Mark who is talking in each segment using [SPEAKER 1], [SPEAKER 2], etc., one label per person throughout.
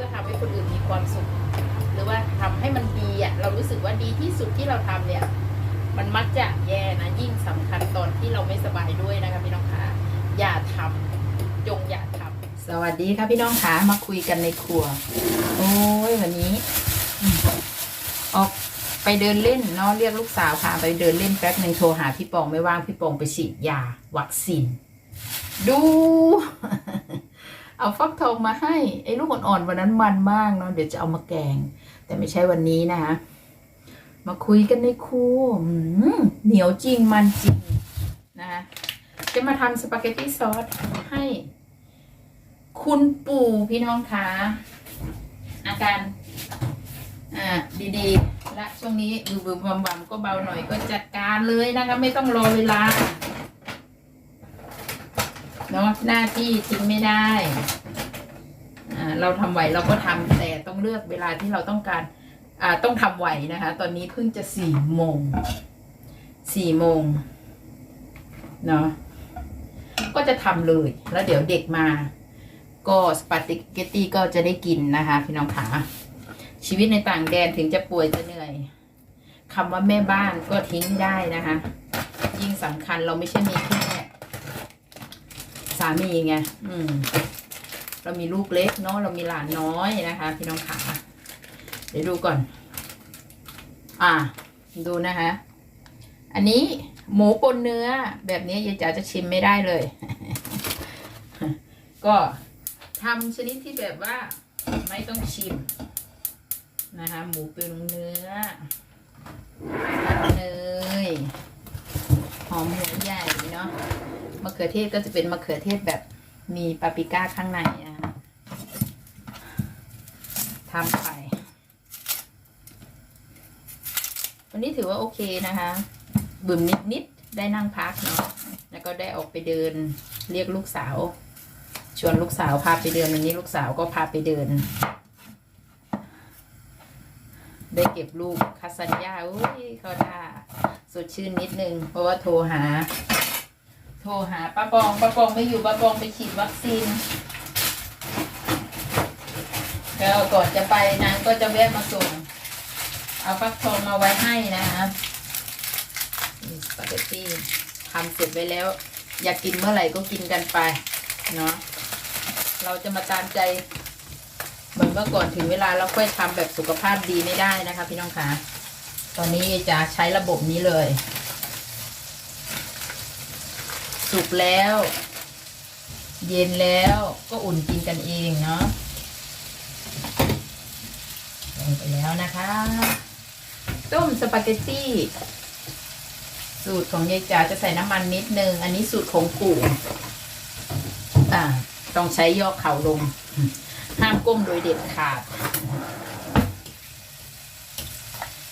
[SPEAKER 1] พื่อทำให้คนอื่นมีความสุข หรือว่าทำให้มันดีอะเรารู้สึกว่าดีที่สุดที่เราทำเนี่ย มันมักจะแย่นะยิ่งสำคัญตอนที่เราไม่สบายด้วยนะคะพี่น้องคะอย่าทำจงอย่าทำสวัสดีค่ะพี่น้องคะมาคุยกันในครัว โอ้ยวันนี้อออกไปเดินเล่นเนาะเรียกลูกสาวพาไปเดินเล่นแป๊บหนึ่งโทรหาพี่ปองไม่ว่างพี่ปองไปฉีดยาวัคซีนดู เอาฟักทองมาให้ไอ้ลูกอ่อนๆวันนั้นมันมากเนาะเดี๋ยวจะเอามาแกง แต่ไม่ใช่วันนี้นะคะมาคุยกันในครัวเหนียวจริงมันจริงนะคะจะมาทำสปาเกตตี้ซอสให้ คุณปู่พี่น้องคะอาการอ่าดีๆ และช่วงนี้บืมบืมบำบำก็เบาหน่อยก็จัดการเลยนะคะ ไม่ต้องรอเวลา เนาะหน้าที่ทิ้งไม่ได้อ่าเราทำไหวเราก็ทำแต่ต้องเลือกเวลาที่เราต้องการอ่าต้องทำไหวนะคะ ตอนนี้เพิ่งจะสี่โมงสี่โมงเนาะก็จะทำเลย แล้วเดี๋ยวเด็กมา ก็สปาติเกตตี้ก็จะได้กินนะคะ พี่น้องขาชีวิตในต่างแดนถึงจะป่วยจะเหนื่อยคำว่าแม่บ้านก็ทิ้งได้นะคะ ยิ่งสำคัญเราไม่ใช่มีแค่ สามีไงอืม เรามีลูกเล็กเนาะเรามีหลานน้อยนะคะ พี่น้องขาเดี๋ยวดูก่อน อ่า ดูนะคะ อันนี้หมูปนเนื้อแบบนี้ยายจ๋าจะชิมไม่ได้เลย ก็ทำชนิดที่แบบว่าไม่ต้องชิม นะคะ หมูเป็นเนื้อเนยหอมหัวใหญ่เนาะ มะเขือเทศก็จะเป็นมะเขือเทศแบบมีปาปริก้าข้างในนะคะทำไป วันนี้ถือว่าโอเคนะคะ บึมนิดนิดได้นั่งพักเนาะ แล้วก็ได้ออกไปเดินเรียกลูกสาว ชวนลูกสาวพาไปเดินวันนี้ลูกสาวก็พาไปเดิน ได้เก็บลูกคาสัญญาอุ้ยเขาท่าสดชื่นนิดนึง เพราะว่าโทรหา โทรหาป้าปองป้าปองไม่อยู่ป้าปองไปฉีดวัคซีนแล้วก่อนจะไปนางก็จะแวะมาส่ง เอาฟักทองมาไว้ให้นะคะสปาเกตตี้ทำเสร็จไว้แล้ว อยากกินเมื่อไหร่ก็กินกันไปเนาะเราจะมาตามใจ เหมือนเมื่อก่อนถึงเวลาเราค่อยทำแบบสุขภาพดีไม่ได้นะคะ พี่น้องคะตอนนี้จะใช้ระบบนี้เลย สุกแล้ว เย็นแล้วก็อุ่นกินกันเองเนาะลงไปแล้วนะคะ ต้มสปาเกตตี้ สูตรของยายจ๋าจะใส่น้ำมันนิดนึง อันนี้สูตรของปู่อ่า ต้องใช้ย่อเข่าลง ห้ามก้มโดยเด็ดขาด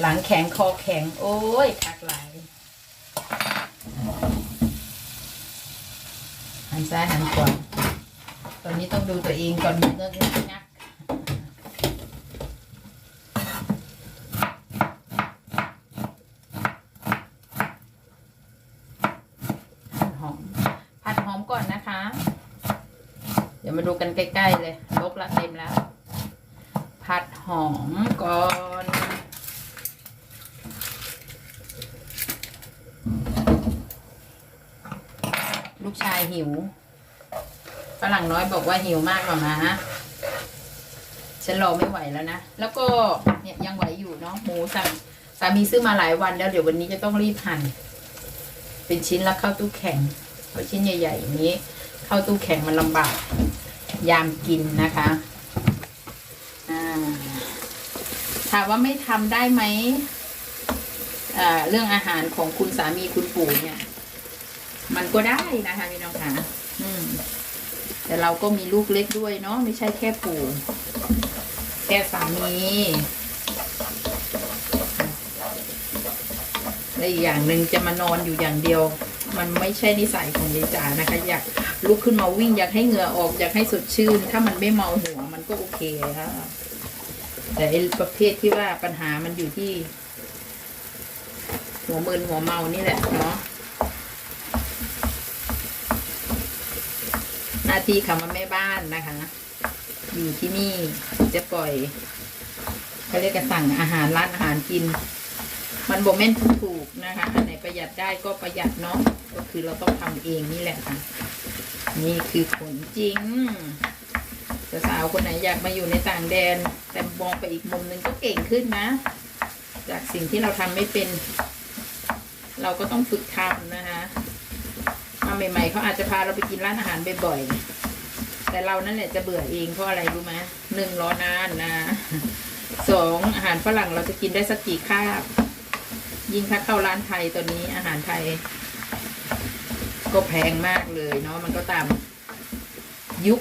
[SPEAKER 1] หลังแข็งคอแข็ง โอ้ยคักหลาย หันซ้ายหันขวาตอนนี้ต้องดูตัวเองก่อนเงือกงักงักผัดหอมผัดหอมก่อนนะคะ เดี๋ยวมาดูกันใกล้ ๆ เลยลกละเต็มแล้ว ผัดหอมก่อน ลูกชายหิวฝรั่งน้อยบอกว่าหิวมากกว่ามาฉันรอไม่ไหวแล้วนะ แล้วก็เนี่ยยังไหวอยู่เนาะหมูสั่งสามีซื้อมาหลายวันแล้วเดี๋ยววันนี้จะต้องรีบหั่น เป็นชิ้นแล้วเข้าตู้แข็งเพราะชิ้นใหญ่ๆอย่างนี้ เข้าตู้แข็งมันลำบาก ยามกินนะคะถามว่าไม่ทำได้ไหมเรื่องอาหารของคุณสามีคุณปู่เนี่ย มันก็ได้นะคะพี่น้องคะอืม แต่เราก็มีลูกเล็กด้วยเนาะไม่ใช่แค่ปู่แค่สามีและอีกอย่างหนึ่งจะมานอนอยู่อย่างเดียว มันไม่ใช่นิสัยของยายจ๋านะคะ อยากลุกขึ้นมาวิ่งอยากให้เหงื่อออกอยากให้สดชื่น ถ้ามันไม่เมาหัวมันก็โอเคค่ะแต่ไอ้ประเภทที่ว่าปัญหามันอยู่ที่ หัวมึนหัวเมานี่แหละเนาะ หน้าที่คำว่าแม่บ้านนะคะ อยู่ที่นี่จะปล่อยเขาเรียกกระสั่งอาหารร้านอาหารกิน มันบ่แม่นถูกนะคะอันไหนประหยัดได้ก็ประหยัดเนาะก็คือเราต้องทำเองนี่แหละค่ะ นี่คือผลจริงสาวคนไหนอยากมาอยู่ในต่างแดน แต่มองไปอีกมุมหนึ่งก็เก่งขึ้นนะ จากสิ่งที่เราทำไม่เป็น เราก็ต้องฝึกทำนะคะ ใหม่ ๆเขาอาจจะพาเราไปกินร้านอาหารบ่อยๆแต่เรานั่นแหละจะเบื่อเองเพราะอะไรรู้ไหมหนึ่งรอนานนะสองอาหารฝรั่งเราจะกินได้สักกี่คาบยิ่งถ้าเข้าร้านไทยตอนนี้อาหารไทย ก็แพงมากเลยเนาะมันก็ตามยุค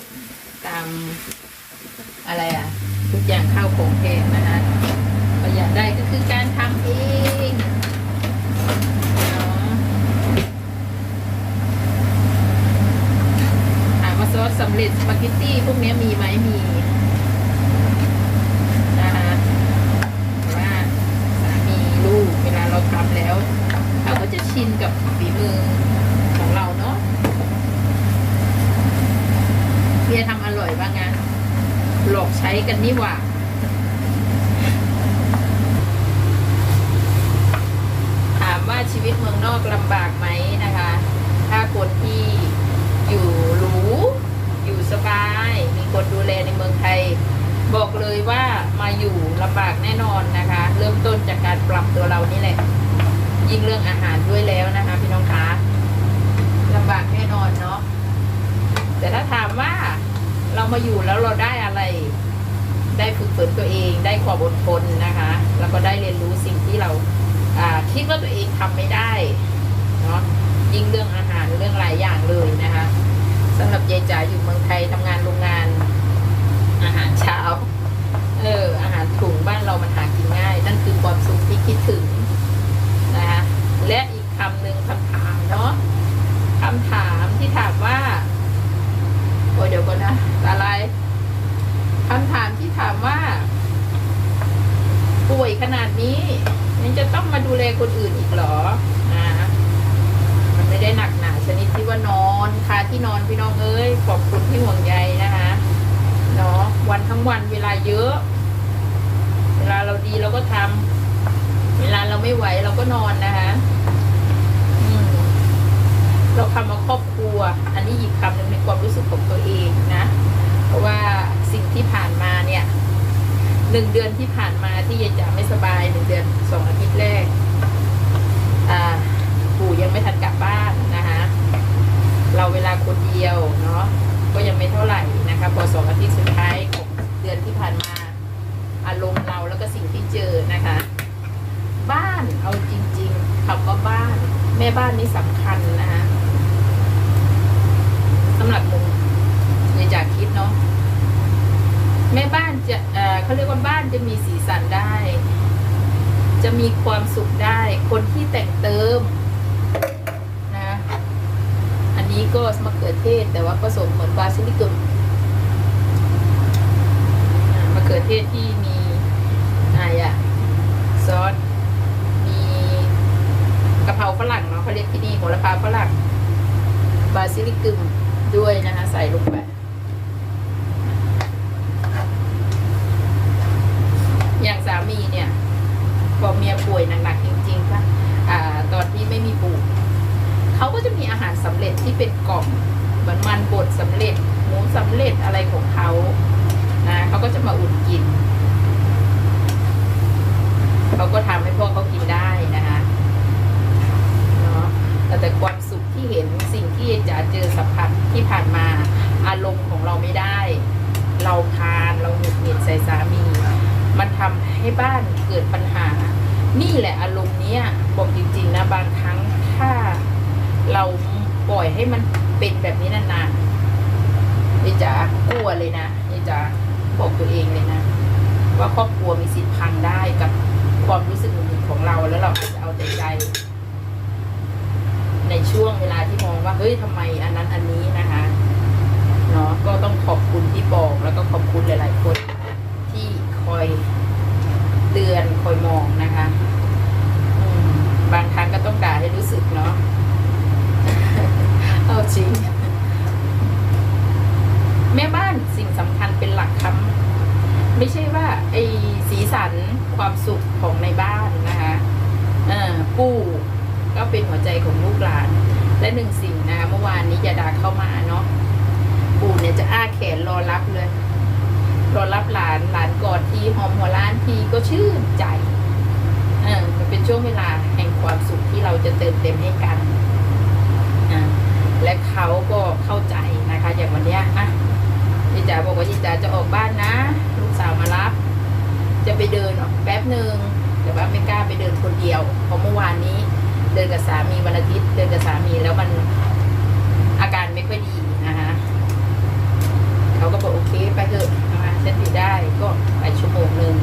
[SPEAKER 1] ตามอะไรอะ่ะ ทุกอย่างข้าวของแพงนะคะประหยัดได้ก็คือการทำเองเนาะถามว่าซอ สำเร็จสปาเกตตี้พวกนี้มีไหมมีนะคะว่าสามีลูกเวลาเราทำแล้วเขาก็จะชินกับฝีมือของเราเนาะเมียทำอร่อยบ้างไงหลอกใช้กันนี่หว่าถามว่าชีวิตเมืองนอกลำบากไหมนะคะ ถ้าคนที่ สบาย มีคนดูแลในเมืองไทย บอกเลยว่ามาอยู่ลำบากแน่นอนนะคะ เริ่มต้นจากการปรับตัวเรานี่แหละ ยิ่งเรื่องอาหารด้วยแล้วนะคะ พี่น้องคะลำบากแน่นอนเนาะแต่ถ้าถามว่าเรามาอยู่แล้วเราได้อะไร ได้ฝึกฝนตัวเอง ได้ความอดทนนะคะ แล้วก็ได้เรียนรู้สิ่งที่เราอ่าคิดว่าตัวเองทำไม่ได้เนาะยิ่งเรื่องอาหารเรื่องหลายอย่างเลยนะคะ สำหรับยายจ๋าอยู่เมืองไทยทำงานโรงงาน อาหารเช้า เออ อาหารถุงบ้านเรามันหากินง่าย นั่นคือความสุขที่คิดถึงนะคะและอีกคำหนึ่งคำถามเนาะคำถามที่ถามว่าโอ้เดี๋ยวก่อนนะอะไรคำถามที่ถามว่า ป่วยขนาดนี้ยังจะต้องมาดูแลคนอื่นอีกหรอนะมันไม่ได้หนัก ชนิดที่ว่านอนคาที่นอนพี่น้องเอ้ยขอบคุณที่ห่วงใยนะคะเนาะวันทั้งวันเวลาเยอะ เวลาเราดีเราก็ทำเวลาเราไม่ไหวเราก็นอนนะคะเราคำว่าครอบครัว อันนี้อีกคำหนึ่งในความรู้สึกของตัวเองนะ เพราะว่าสิ่งที่ผ่านมาเนี่ยหนึ่งเดือนที่ผ่านมาที่ยายจ๋าไม่สบายหนึ่งเดือนสองอาทิตย์แรก อ่า ปู่ยังไม่ทันกลับบ้านนะคะ เราเวลาคนเดียวเนาะ ก็ยังไม่เท่าไหร่นะคะพอสองอาทิตย์สุดท้ายของเดือนที่ผ่านมา อารมณ์เราแล้วก็สิ่งที่เจอนะคะ บ้านเอาจริงๆคำว่าบ้าน แม่ บ้านนี่สำคัญนะคะสำหรับมุมในจากคิดเนาะแม่บ้านจะเอ่อเขาเรียกว่าบ้านจะมีสีสันได้ จะมีความสุขได้ คนที่แต่งเติมนะอันนี้ก็มะเขือเทศ แต่ว่าผสมเหมือนบาซิลิกุมมะเขือเทศที่มีอะไรอะซอสมีกะเพราฝรั่ง เนาะเขาเรียกที่นี่โหระพาฝรั่งบาซิลิกุมด้วยนะคะใส่ลงไปอย่างสามีเนี่ยพอเมียป่วยหนักๆจริงๆค่ะอ่าตอนที่ไม่มีปู่เขาก็จะมีอาหารสำเร็จที่เป็นกล่องเหมือนมันบดสำเร็จหมูสำเร็จอะไรของเขานะเขาก็จะมาอุ่นกิน เขาก็ทำให้พวกเขากินได้นะคะ แต่แต่ความสุขที่เห็นสิ่งที่จะเจอสัมผัสที่ผ่านมาอารมณ์ของเราไม่ได้ เราคานเราหงุดหงิดใส่สามี มันทำให้บ้านเกิดปัญหา นี่แหละอารมณ์เนี้ยบอกจริงๆนะบางครั้งถ้าเราปล่อยให้มันเป็นแบบนี้นานๆนี่จะกลัวเลยนะนี่จะบอกตัวเองเลยนะ ว่าครอบครัวมีสิทธิ์พังได้กับความรู้สึกหนึ่งของเราแล้วเราอาจจะเอาแต่ใจ ในช่วงเวลาที่มองว่าเฮ้ยทำไมอันนั้นอันนี้นะคะเนาะก็ต้องขอบคุณที่บอกแล้วก็ขอบคุณหลาย ๆ คนที่คอยเตือนคอยมองนะคะบางครั้งก็ต้องด่าให้รู้สึกเนาะเอาจริง แม่บ้านสิ่งสำคัญเป็นหลักค่ะไอ้สีสันความสุขของในบ้านนะคะเอ่อปู่ก็เป็นหัวใจของลูกหลาน และหนึ่งสิ่งนะคะเมื่อวานนี้ยาดาเข้ามาเนาะปู่เนี่ยจะอ้าแขนรอรับเลย รอรับหลานหลานกอดทีหอมหัวล้านทีก็ชื่นใจเออมันเป็นช่วงเวลาแห่งความสุขที่เราจะเติมเต็มให้กันอ่าและเขาก็เข้าใจนะคะ อย่างวันเนี้ยอะยิจ๋าบอกว่ายิจ๋าจะออกบ้านนะ ลูกสาวมารับ จะไปเดินออกแป๊บหนึ่งแต่ว่าไม่กล้าไปเดินคนเดียวเพราะเมื่อวานนี้ เดินกับสามีวันอาทิตย์เดินกับสามีแล้วมันอาการไม่ค่อยดีนะคะเขาก็บอกโอเคไปเถอะนะคะฉันไปได้ก็ไปชั่วโมงหนึ่ง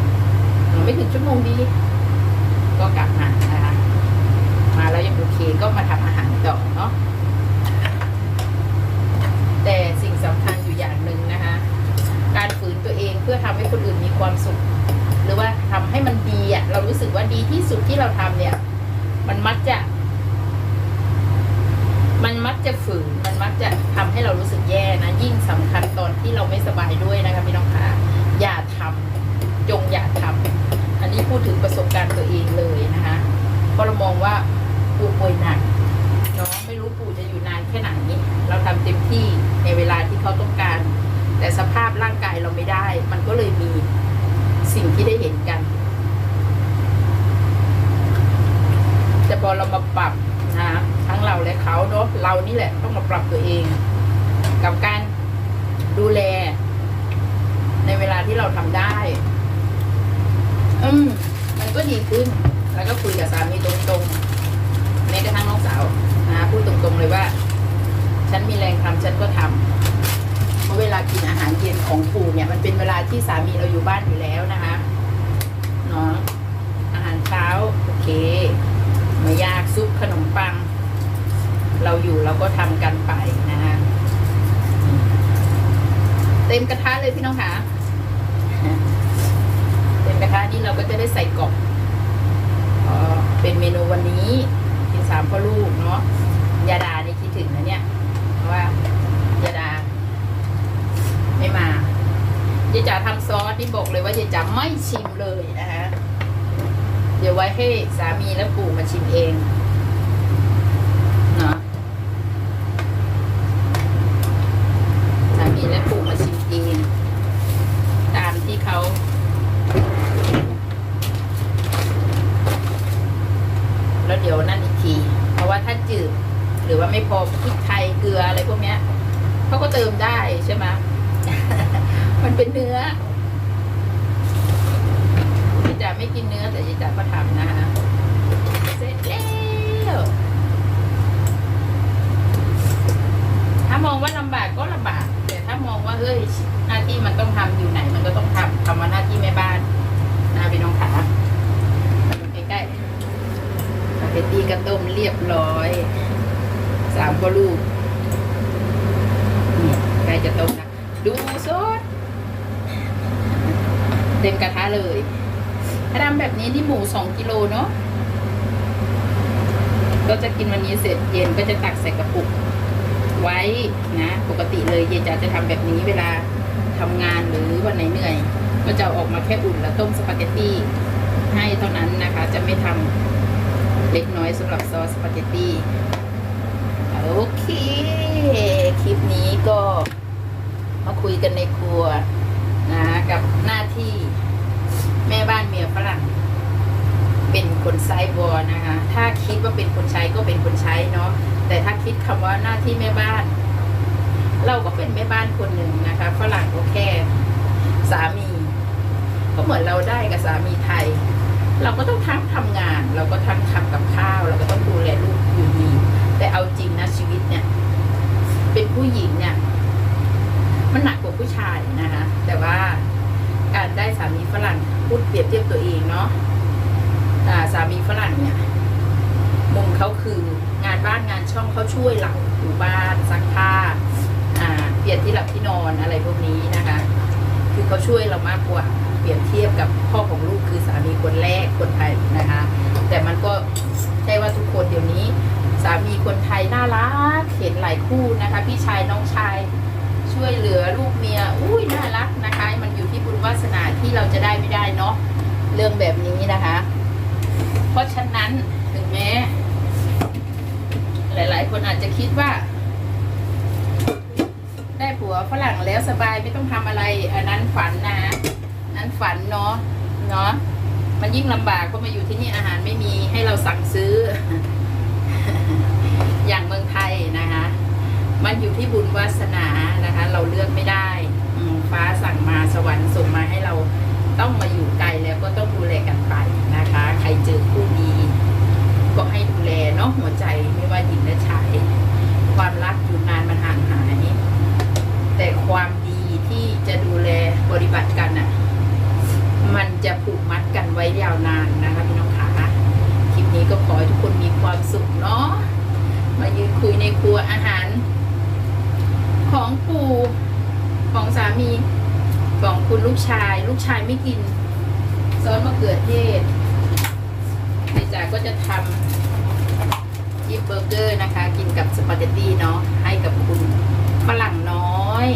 [SPEAKER 1] ไม่ถึงชั่วโมงดี ก็กลับมานะคะมาแล้วยังโอเคก็มาทำอาหารต่อเนาะแต่สิ่งสำคัญอยู่อย่างหนึ่งนะคะ การฝืนตัวเองเพื่อทำให้คนอื่นมีความสุข หรือว่าทำให้มันดีอะเรารู้สึกว่าดีที่สุดที่เราทำเนี่ย มันมักจะ มันมักจะฝืน มันมักจะทำให้เรารู้สึกแย่นะ ยิ่งสำคัญตอนที่เราไม่สบายด้วยนะคะพี่น้องคะอย่าทำจงอย่าทำอันนี้พูดถึงประสบการณ์ตัวเองเลยนะคะเพราะเรามองว่าปู่ป่วยหนักเนาะไม่รู้ปู่จะอยู่นานแค่ไหน เราทำเต็มที่ในเวลาที่เขาต้องการ แต่สภาพร่างกายเราไม่ได้ มันก็เลยมีสิ่งที่ได้เห็นกัน แต่พอเรามาปรับนะทั้งเราและเขาเนาะเรานี่แหละต้องมาปรับตัวเอง กับการดูแล ในเวลาที่เราทำได้ อืม มันก็ดีขึ้น แล้วก็คุยกับสามีตรงๆแม้กระทั่งน้องสาวนะพูดตรงๆเลยว่า ฉันมีแรงทำฉันก็ทำ ราะเวลากินอาหารเย็นของปู่เนี่ยมันเป็นเวลาที่สามีเราอยู่บ้านอยู่แล้วนะคะเนาะอาหารเช้าโอเคไม่ยากซุปขนมปัง เราอยู่เราก็ทำกันไปนะคะเต็มกระทะเลยพี่น้องคะเต็มกระทะนี่เราก็จะได้ใส่กรอบเป็นเมนูวันนี้กินสามพ่อลูกเนาะยาดานี่คิดถึงนะเนี่ยเพราะว่ายาดา ไม่มา ยายจ๋าทำซอสที่บอกเลยว่ายายจ๋าไม่ชิมเลยนะคะเดี๋ยวไว้ให้สามีและปู่มาชิมเองเนาะสามีและปู่มาชิมเอง ตามที่เขา แล้วเดี๋ยวนั่นอีกที เพราะว่าถ้าจืด หรือว่าไม่พอพริกไทยเกลืออะไรพวกเนี้ยเขาก็เติมได้ใช่ไหม มันเป็นเนื้อ จิจ๋าไม่กิ นเนื้อแต่จิจ๋าก็ทำนะคะเสร็จแล้วถ้ามองว่าลำบากก็ลำบาก แต่ถ้ามองว่าเฮ้ยหน้าที่มันต้องทำอยู่ไหน มันก็ต้องทำทำมาหน้าที่แม่บ้านนะพี่น้องขามาดูใกล้ๆสปาเกตตี้กระต้มเรียบร้อย สามพ่อลูกนี่ใกล้จะต้มนะดูสดเต็มกระทะเลย ถ้าทำแบบนี้นี่ห มูสองกิโลเนาะก็จะกินวันนี้เสร็จเย็นก็จะตักใส่กระปุก ไว้นะ ปกติเลยเย็นจะจะทำแบบนี้เวลาทำงานหรือวันไหนเหนื่อย ก็จะออกมาแค่อุ่นแล้วต้มสปาเกตตี้ให้เท่านั้นนะคะ จะไม่ทำเล็กน้อยสำหรับซอสสปาเกตตี้โอเค คลิปนี้ก็มาคุยกันในครัวนะกับหน้าที่แม่บ้านเมียฝรั่ง เป็นคนไซบอร์นะคะ ถ้าคิดว่าเป็นคนใช้ก็เป็นคนใช้เนาะ แต่ถ้าคิดคำว่าหน้าที่แม่บ้าน เราก็เป็นแม่บ้านคนหนึ่งนะคะฝรั่งก็แค่สามี ก็เหมือนเราได้กับสามีไทย เราก็ต้องทั้งทำงาน เราก็ทั้งทำกับข้าว เราก็ต้องดูแลลูกอยู่ดี แต่เอาจริงนะชีวิตเนี่ย เป็นผู้หญิงเนี่ยมันหนักกว่าผู้ชายนะคะ แต่ว่าการได้สามีฝรั่งพูดเปรียบเทียบตัวเองเนาะ สามีฝรั่งเนี่ยมุมเขาคืองานบ้านงานช่องเขาช่วยเราถูบ้านซักผ้าเปลี่ยนที่หลับที่นอนอะไรพวกนี้นะคะ คือเขาช่วยเรามากกว่าเปรียบเทียบกับพ่อของลูกคือสามีคนแรกคนไทยนะคะ แต่มันก็ใช่ว่าทุกคนเดี๋ยวนี้ สามีคนไทยน่ารักเห็นหลายคู่นะคะ พี่ชายน้องชายช่วยเหลือลูกเมียอุ้ยน่ารักนะคะ มันอยู่ที่บุญวาสนาที่เราจะได้ไม่ได้เนาะเรื่องแบบนี้นะคะ เพราะฉะนั้นถึงแม้ หลาย ๆ คนอาจจะคิดว่า ได้ผัวฝรั่งแล้วสบายไม่ต้องทำอะไร อันนั้นฝันนะ นั้นฝันเนาะเนาะมันยิ่งลำบากเพราะมาอยู่ที่นี่อาหารไม่มีให้เราสั่งซื้อ อย่างเมืองไทยนะคะ มันอยู่ที่บุญวาสนานะคะ เราเลือกไม่ได้ฟ้าสั่งมาสวรรค์ส่งมาให้เราต้องมาอยู่ไกล ก็ต้องดูแลกันไปนะคะ ใครเจอคู่ดี ก็ให้ดูแลเนาะหัวใจไม่ว่าหญิงและชายความรักอยู่นานมันห่างหายแต่ความดีที่จะดูแลบริบัติกันอะ มันจะผูกมัดกันไว้ยาวนานนะคะพี่น้องขาคลิปนี้ก็ขอให้ทุกคนมีความสุขเนาะมายืนคุยในครัวอาหาร ของปู่ของสามีของคุณลูกชาย ลูกชายไม่กิน ซอสมะเขือเทศเดจ่าก็จะทำยิปเบอร์เกอร์นะคะ กินกับสปาเกตตี้เนาะให้กับคุณฝรั่งน้อย